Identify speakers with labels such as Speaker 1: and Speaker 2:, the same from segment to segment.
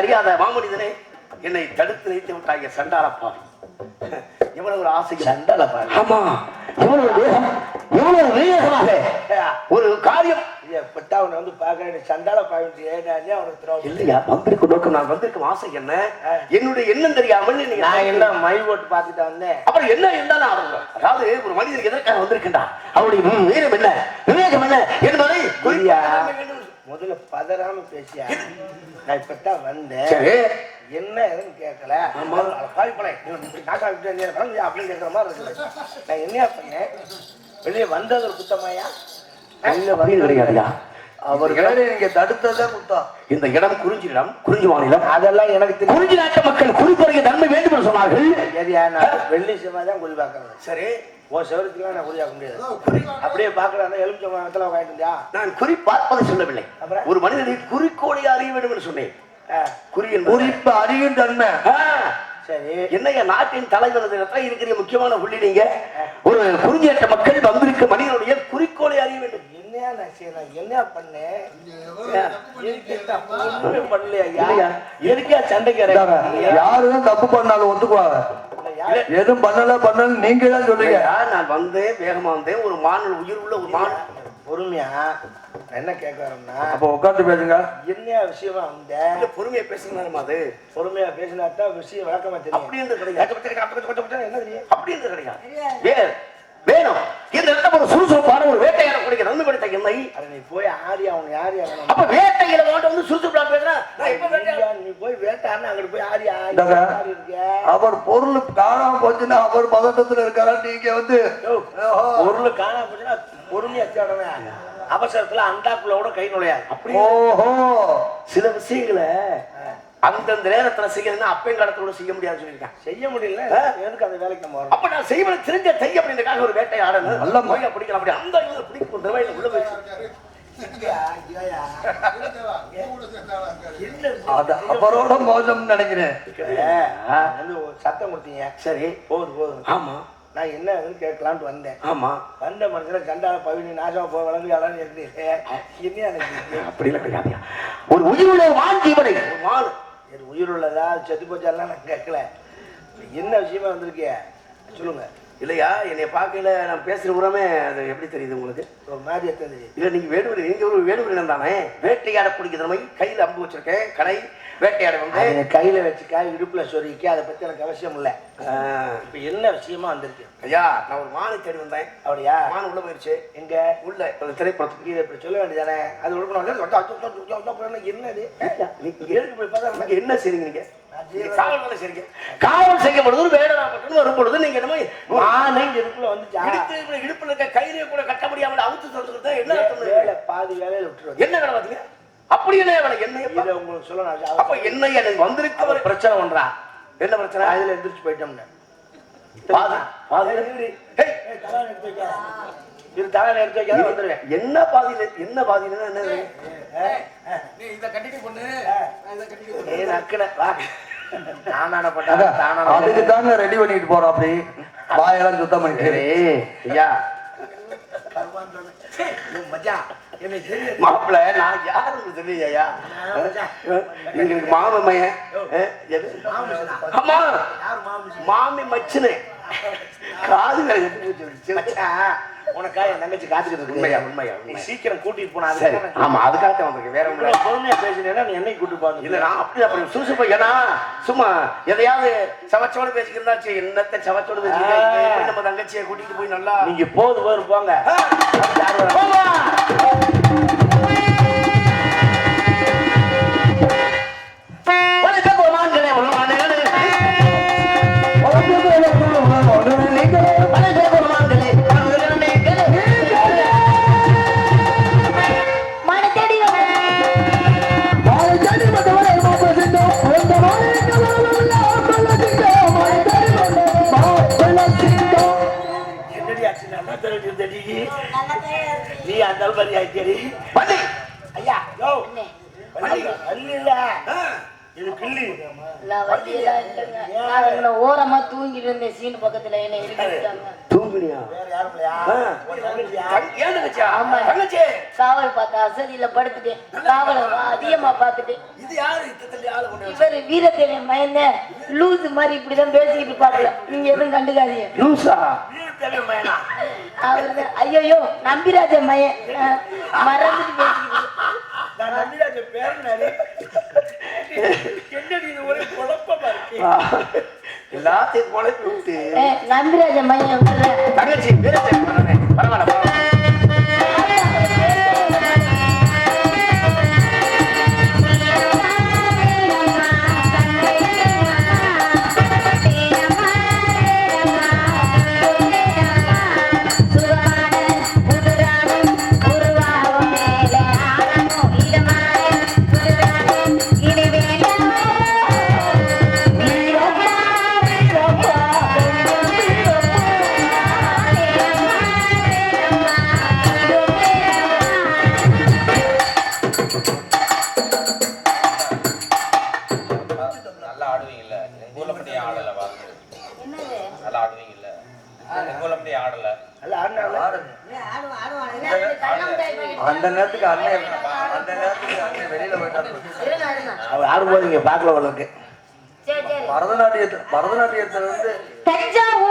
Speaker 1: அறியாத மாமனிதனே என்னை தடுத்து நிறுத்தி விட்டாங்க சண்டாளப்பா. எவ்வளவு ஒரு ஆசை
Speaker 2: சண்டலப்பா
Speaker 1: ஆமா. எவ்வளவு வேகம்? எவ்வளவு வேகமாக? ஒரு காரியம்.
Speaker 2: பட்டா அவனை வந்து பாக்குறேன் சண்டால ஏடானே அவனுக்கு திரோகம்
Speaker 1: இல்லையா வந்திருக்கும் நோக்கம் நான் வந்திருக்கும் ஆசை என்ன? என்னுடைய எண்ணம் தெரியாமல்
Speaker 2: நான் என்ன மை ஓட்டு பார்த்துட்டு வந்தேன்?
Speaker 1: அப்புறம் என்ன இருந்தாலும் ஆரம்பம் அதாவது ஒரு மனிதனுக்கு எதற்காக வந்திருக்கின்றான்? அவருடைய வீரம் என்ன? விவேகம் என்ன? என்பதை வேண்டும்.
Speaker 2: முதல்ல பதறாம பேசியா? நான் இப்பதான் வந்தேன். என்ன ஏதுன்னு கேட்கல விட்டு அப்படின்னு கேட்கற மாதிரி இருக்குது. நான் என்ன பண்ணேன்? வெளியே வந்தது ஒரு குத்தமாயா?
Speaker 1: இல்ல வரையில் கிடையாதுயா
Speaker 2: அவர் நீங்க தடுத்ததே குத்தம்
Speaker 1: இந்த இடம் குறிஞ்சி இடம் குறிஞ்சி மாநிலம்
Speaker 2: அதெல்லாம் எனக்கு தெரியும்
Speaker 1: குறிஞ்சி நாட்டு மக்கள் குறிப்பறிய தன்மை வேண்டும் என்று சொன்னார்கள்.
Speaker 2: வெள்ளி செவ்வாய் தான் குறி பார்க்கறது.
Speaker 1: சரி.
Speaker 2: உன் செவரத்துக்குலாம் நான் பார்க்க முடியாது அப்படியே பார்க்கலாம்னா எலுமிச்சை மரத்தில் வாங்கிட்டு
Speaker 1: நான் குறி பார்ப்பதை சொல்லவில்லை.
Speaker 2: அப்புறம்?
Speaker 1: ஒரு மனிதனை குறிக்கோளை அறிய வேண்டும் என்று சொன்னேன் குறி என்பது
Speaker 2: குறிப்பு அறியும் தன்மை. சரி.
Speaker 1: என்னைய நாட்டின் தலைவர் இருக்கிற முக்கியமான புள்ளி நீங்க. ஒரு குறிஞ்சியற்ற மக்கள் வந்திருக்க மனிதனுடைய குறிக்கோளை அறிய வேண்டும்.
Speaker 2: என்னையா நான் என்ன பண்ணேன் பண்ணலையா? எதுக்கா சண்டைக்கு?
Speaker 3: யாருதான் தப்பு பண்ணாலும் ஒத்துக்குவாங்க? எதுவும் பண்ணல பண்ணல நீங்க தான் சொல்றீங்க
Speaker 1: நான் வந்தேன் வேகமா வந்தேன் ஒரு மான் உயிர் உள்ள ஒரு மான்
Speaker 2: பொறுமையா நான் என்ன கேட்க வரேன்னா
Speaker 3: அப்ப உட்காந்து பேசுங்க
Speaker 2: என்னையா விஷயமா வந்த
Speaker 1: பொறுமையா பேசுங்க அது
Speaker 2: பொறுமையா பேசினாத்தான் விஷயம் விளக்கமா தெரியும்
Speaker 1: அப்படின்றது கிடையாது
Speaker 2: என்ன தெரியும்
Speaker 1: அப்படின்றது கிடையாது வேணும் இந்த இடத்துல ஒரு சுறுசுறுப்பான ஒரு வேட்டையாட குடிக்க நன்மை படுத்த என்னை
Speaker 2: அட நீ போய் ஆடி அவன் யாரு
Speaker 1: அப்ப வேட்டையில மட்டும் வந்து சுறுசுறுப்பா பேசுறேன்
Speaker 2: நீ போய் வேட்டான்னு அங்கிட்டு போய் இருக்க
Speaker 3: அவர் பொருள் காணாம போச்சுன்னா அவர் பதட்டத்துல இருக்காரா? நீங்க வந்து
Speaker 2: பொருள் காணாம போச்சுன்னா பொறுமையா தேடணும் அவசரத்துல அண்டாக்குள்ள கூட கை நுழையாது.
Speaker 3: ஓஹோ.
Speaker 1: சில விஷயங்களை அந்தந்த நேரத்துல செய்யணும்னா அப்பையும் காலத்தோட செய்ய முடியாதுன்னு சொல்லியிருக்கேன்
Speaker 2: செய்ய முடியல. எதுக்கு அந்த வேலைக்கு நம்ம வரணும்?
Speaker 1: அப்ப நான் செய்வதை தெரிஞ்ச தெரிய அப்படின்றதுக்காக ஒரு வேட்டை ஆடணும்.
Speaker 3: நல்ல ம-
Speaker 1: மொழியை பிடிக்கலாம் அப்படி அந்த இதுல பிடிக்கும். நிர்வாகில உள்ள
Speaker 3: அவரோட மோசம் நினைக்கிறேன்.
Speaker 2: சத்தம் கொடுத்தீங்க.
Speaker 1: சரி.
Speaker 2: போகுது போகுது
Speaker 1: ஆமா.
Speaker 2: நான் என்ன கேட்கலான்ட்டு வந்தேன்.
Speaker 1: ஆமா.
Speaker 2: வந்த மனுஷன சண்டால பவினி நாசமா போய் வளர்ந்து இருக்கிறீங்க என்ன எனக்கு
Speaker 1: அப்படிலாம் கிடையாது ஒரு உயிருள்ள வான் ஜீவனை ஒரு
Speaker 2: இது உயிர் உள்ளதா செத்து போச்சாலாம் நான் கேட்கல. என்ன விஷயமா வந்திருக்கிய? சொல்லுங்க.
Speaker 1: இல்லையா? என்னை பார்க்கல நான் பேசுற உரமே அது எப்படி தெரியுது உங்களுக்கு?
Speaker 2: ஒரு மாதிரி எத்தனை
Speaker 1: இல்ல நீங்க வேடுவர் நீங்க ஒரு வேடுவர் தானே வேட்டையாட பிடிக்கிற திறமை கையில அம்பு வச்சிருக்கேன் கடை வேட்டையாட வந்து
Speaker 2: அதை கையில வச்சுக்கா இடுப்புல சொருகிக்க அதை பத்தி எனக்கு அவசியம் இல்லை. இப்ப என்ன விஷயமா வந்திருக்கு?
Speaker 1: ஐயா நான் ஒரு மானை தேடி வந்தேன்.
Speaker 2: அப்படியா?
Speaker 1: மான் உள்ள போயிருச்சு.
Speaker 2: எங்க?
Speaker 1: உள்ள அந்த திரைப்படத்துக்கு
Speaker 2: இதை இப்படி சொல்ல வேண்டியதானே? அது உடுக்கணும் என்னது? போய்
Speaker 1: என்ன செய்றீங்க நீங்க? காவல் வேலை செய்றீங்க. காவல் செய்யும் பொழுது வேடனாப்பட்டு வரும் பொழுது நீங்க என்னமோ
Speaker 2: மானை இடுப்புல வந்துச்சா?
Speaker 1: இடுப்புல இருக்க கயிறு கூட கட்ட முடியாமல் அவுத்து சொல்றது என்ன
Speaker 2: பாதி வேலையில விட்டுருவாங்க.
Speaker 1: என்ன வேலை பார்த்தீங்க? அப்படி என்ன வேலை என்ன
Speaker 2: இதை உங்களுக்கு சொல்ல நான்
Speaker 1: அப்ப என்ன எனக்கு வந்திருக்கவர் பிரச்சனை பண்றா என்ன பிரச்சனை?
Speaker 2: அதுல எந்திரிச்சு போயிட்டோம்னு. இது தலை எடுத்து வைக்காத. வந்துருவேன்.
Speaker 1: என்ன பாதியில என்ன பாதியில என்ன
Speaker 3: அதுக்கு தாங்க ரெடி பண்ணிட்டு போறோம் அப்படி. வாயெல்லாம் சுத்தம் பண்ணிட்டு.
Speaker 1: ஐயா.
Speaker 2: தெரியாது
Speaker 1: மாப்பிள்ள நான் யாருன்னு தெரியலையா? நீங்க எனக்கு மாம மையன் அஹ், எது? ஆமா
Speaker 2: யார் மாமிசி
Speaker 1: மாமி மச்சுனே. காது
Speaker 2: உனக்கா என் தங்கச்சி காத்துக்கிட்டு
Speaker 1: உண்மையா உண்மையா
Speaker 2: நீ சீக்கிரம் கூட்டிட்டு போனா
Speaker 1: ஆமா அதுக்காக வந்திருக்கேன். வேற இல்ல.
Speaker 2: பொறுமையா பேசினேன்னா நீ என்னை கூட்டு போங்க
Speaker 1: இல்ல நான் அப்படி அப்படி சுறுசுறுப்பா ஏன்னா சும்மா எதையாவது சவச்சோட பேசிக்கிறதா என்னத்த சவச்சோட பேசிக்கிறேன் நம்ம தங்கச்சியை கூட்டிட்டு போய் நல்லா
Speaker 2: நீங்க போது போது போங்க யார் நீ அந்த மாதிரி ஆயிட்டடி
Speaker 1: வந்து
Speaker 2: ஐயா யோ! இல்ல இது கிள்ளி.
Speaker 4: ஓரமா தூங்கிட்டு இருந்தேன் சீன் பக்கத்துல என்ன
Speaker 1: தூங்குனியா?
Speaker 4: காவல் பார்த்த அசதியில படுத்துட்டேன். காவலை அதிகமா
Speaker 1: வந்து-
Speaker 4: இவர் வீரத்தேவை மயந்த லூசு மாதிரி இப்படிதான் பேசிக்கிட்டு இருப்பாப்புல. நீங்க எதுவும் கண்டுக்காதீங்க.
Speaker 1: லூசா?
Speaker 2: தேவை மயனா
Speaker 4: அவரு ஐயோ நம்பிராஜ மயன் மறந்துட்டு பேசிக்கிட்டு.
Speaker 2: நான் நம்பிராஜ பேரனாரு என்னடி இது ஒரே குழப்பமா இருக்கு
Speaker 1: ஆ. எல்லாத்தையும் குழப்பி விட்டு
Speaker 4: ஏய், நம்பிராஜ மயன் வர்ற
Speaker 1: தங்கச்சி வீரத்தை பரவாயில்ல பரவாயில்ல
Speaker 3: நேரத்துக்கு அண்ணன் அந்த நேரத்துக்கு அண்ணன் வெளியில போயிட்டாரு.
Speaker 2: அவர் ஆடும்போது இங்க பார்க்கல உங்களுக்கு.
Speaker 4: சரி சரி
Speaker 3: பரதநாட்டியத்தை பரதநாட்டியத்துல வந்து
Speaker 4: தஞ்சாவூர்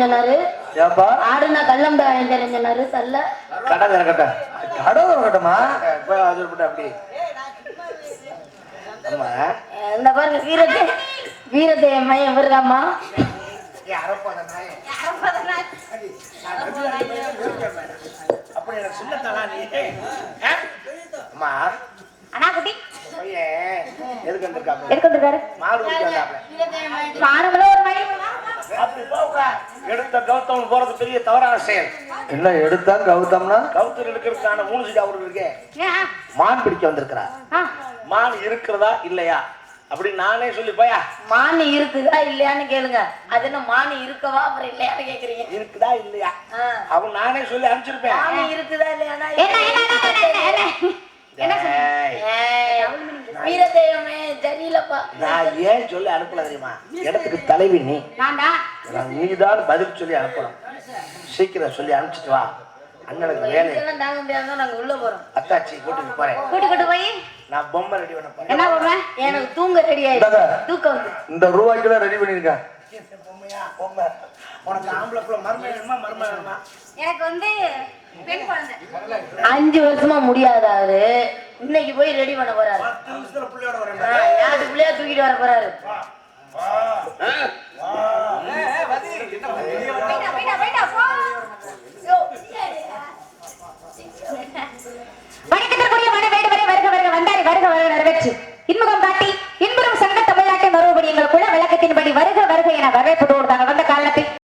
Speaker 4: சொன்னாரு. சல்ல.
Speaker 2: கடை திறக்கட்ட.
Speaker 3: கடவுள் இருக்கட்டுமா
Speaker 2: போய் அது போட்டு அப்படி. ஆமா.
Speaker 4: அஹ் இந்த பாருங்க வீரத்தை. வீரத்தை மையம் வருதாமா
Speaker 2: அப்படி எனக்கு சொல்லத்தானா நீ? ஆ? அம்மா.
Speaker 4: அண்ணா குட்டி.
Speaker 2: பையன் எதுக்கு
Speaker 4: வந்திருக்காரு?
Speaker 2: மாடு
Speaker 4: மானவளோ ஒரு மணி
Speaker 2: அப்படி போக எடுத்த கௌதம் போறது பெரிய தவறான செயல்.
Speaker 3: என்ன எடுத்தா கௌதம்னா?
Speaker 2: கௌத்தம் எடுக்கிறதுக்கான மூணு சீட் அவருக்கு இருக்கே? மான் பிடிக்க வந்திருக்கிறார்
Speaker 4: ஆ,
Speaker 2: மான் இருக்கிறதா இல்லையா? அப்படி நானே சொல்லி போயா.
Speaker 5: மானு இருக்குதா இல்லையான்னு கேளுங்க. அது என்ன மானு இருக்கவா அப்புறம் இல்லையான்னு கேக்குறீங்க.
Speaker 2: இருக்குதா இல்லையா?
Speaker 5: ஆ.
Speaker 2: அவன் நானே சொல்லி அனுப்பிச்சிருப்பேன்.
Speaker 5: மானு இருக்குதா இல்லையானா வீரதெய்வமே
Speaker 2: நான் ஏன் சொல்லி அனுப்பல தெரியுமா? இடத்துக்கு தலைவி நீ. பதில் சொல்லி அனுப்பணும். சீக்கிரம் சொல்லி அனுப்பிச்சிட்டு வா. அண்ணனுக்கு வேலை.
Speaker 5: தாங்க நாங்க உள்ள போறோம்.
Speaker 2: அத்தாச்சி கூட்டிட்டு போறேன்.
Speaker 4: கூட்டி கொண்டு போய்?
Speaker 2: நான் பொம்மை ரெடி பண்ண போறேன்.
Speaker 4: என்ன பண்ணுவேன்
Speaker 5: எனக்கு தூங்க ரெடி ஆயிடுச்சு. தூக்கம் வந்து
Speaker 3: இந்த ரூபாய்க்கு ரெடி பண்ணிருக்கேன்
Speaker 2: பொம்மையா? பொம்மை. உனக்கு ஆம்பளை பிள்ளை மருமை வேணுமா? மருமை வேணுமா?
Speaker 4: எனக்கு வந்து
Speaker 5: அஞ்சு வருஷமா முடியாதாரு. இன்னைக்கு போய் ரெடி பண்ண போறாரு. பிள்ளையா தூக்கிட்டு வர போறாரு.
Speaker 4: வணக்கத்திற்குரிய மன வேண்டுவரை வருக வருக வந்தாரி வருக வருக நிறைவேற்று இன்முகம் காட்டி இன்புறும் சங்க தமிழ்நாட்டின் மறுபடி எங்கள் குல விளக்கத்தின்படி வருக வருக என வரவேற்பதோடு தாங்கள்